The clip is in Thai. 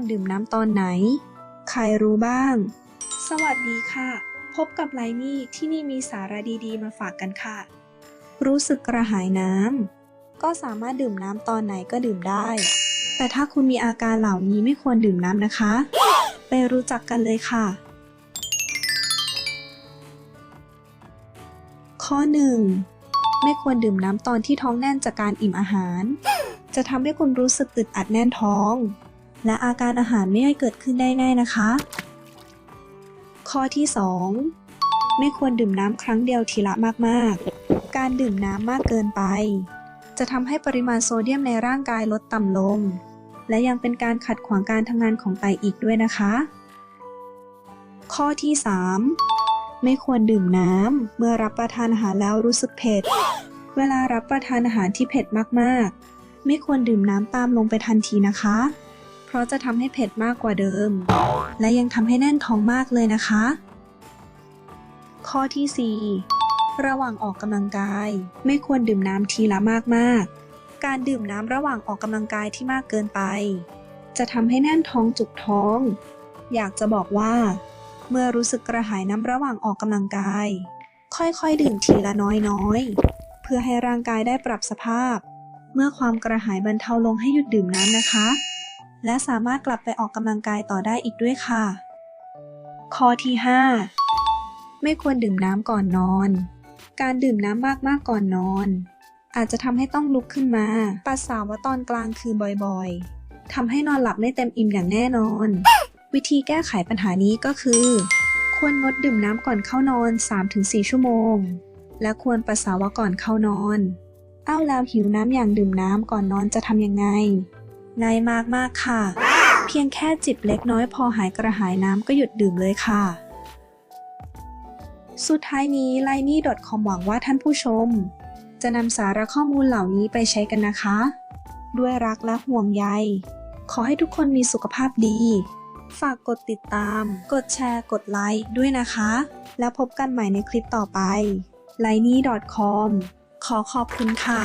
รดื่มน้ำตอนไหน ใครรู้บ้าง สวัสดีค่ะ พบกับไลนี่ที่นี่มีสาระดีๆ มาฝากกันค่ะ รู้สึกกระหายน้ำก็สามารถดื่มน้ำตอนไหนก็ดื่มได้ แต่ถ้าคุณมีอาการเหล่านี้ไม่ควรดื่มน้ำนะคะ ไปรู้จักกันเลยค่ะ ข้อ 1. ไม่ควรดื่มน้ำตอนที่ท้องแน่นจากการอิ่มอาหารจะทำให้คุณรู้สึกอึดอัดแน่นท้อง และอาการอาหารไม่ให้เกิดขึ้นได้ง่ายนะคะ ข้อที่ 2. ไม่ควรดื่มน้ำครั้งเดียวทีละมากๆ การดื่มน้ำมากเกินไป จะทำให้ปริมาณโซเดียมในร่างกายลดต่ำลง และยังเป็นการขัดขวางการทำงานของไตอีกด้วยนะคะ ข้อที่ 3. ไม่ควรดื่มน้ำเมื่อรับประทานอาหารแล้วรู้สึกเผ็ด เวลารับประทานอาหารที่เผ็ดมากๆ ไม่ควรดื่มน้ำตามลงไปทันทีนะคะ เพราะจะทำให้เผ็ดมากกว่าเดิม และยังทำให้แน่นท้องมากเลยนะคะ ข้อที่ 4 ระหว่างออกกำลังกาย ไม่ควรดื่มน้ำทีละมากๆ การดื่มน้ำระหว่างออกกำลังกายที่มากเกินไป จะทำให้แน่นท้องจุกท้อง อยากจะบอกว่า เมื่อรู้สึกกระหายน้ำระหว่างออกกำลังกาย ค่อยๆ ดื่มทีละน้อยๆ เพื่อให้ร่างกายได้ปรับสภาพ เมื่อความกระหายบรรเทาลงให้หยุดดื่มน้ำนะคะ และสามารถกลับไปออกกำลังกายต่อได้อีกด้วยค่ะ ข้อที่ 5 ไม่ควรดื่มน้ำก่อนนอน การดื่มน้ำมากๆก่อนนอน อาจจะทำให้ต้องลุกขึ้นมา ปัสสาวะตอนกลางคืนบ่อยๆทำให้นอนหลับไม่เต็มอิ่มอย่างแน่นอน วิธีแก้ไขปัญหานี้ก็คือ ควรงดดื่มน้ำก่อนเข้านอน 3-4 ชั่วโมง และควรปัสสาวะก่อนเข้านอน เอ้าแล้วหิวน้ำอย่างดื่มน้ำก่อนนอนจะทำยังไง ง่ายมากๆค่ะ เพียงแค่จิบเล็กน้อยพอหายกระหายน้ำก็หยุดดื่มเลยค่ะ สุดท้ายนี้ l i n e c o m หวังว่าท่านผู้ชม จะนำสาระข้อมูลเหล่านี้ไปใช้กันนะคะ ด้วยรักและห่วงใย ขอให้ทุกคนมีสุขภาพดี ฝากกดติดตาม กดแชร์ กดไลค์ด้วยนะคะ แล้วพบกันใหม่ในคลิปต่อไป l i n e c o m ขอขอบคุณค่ะ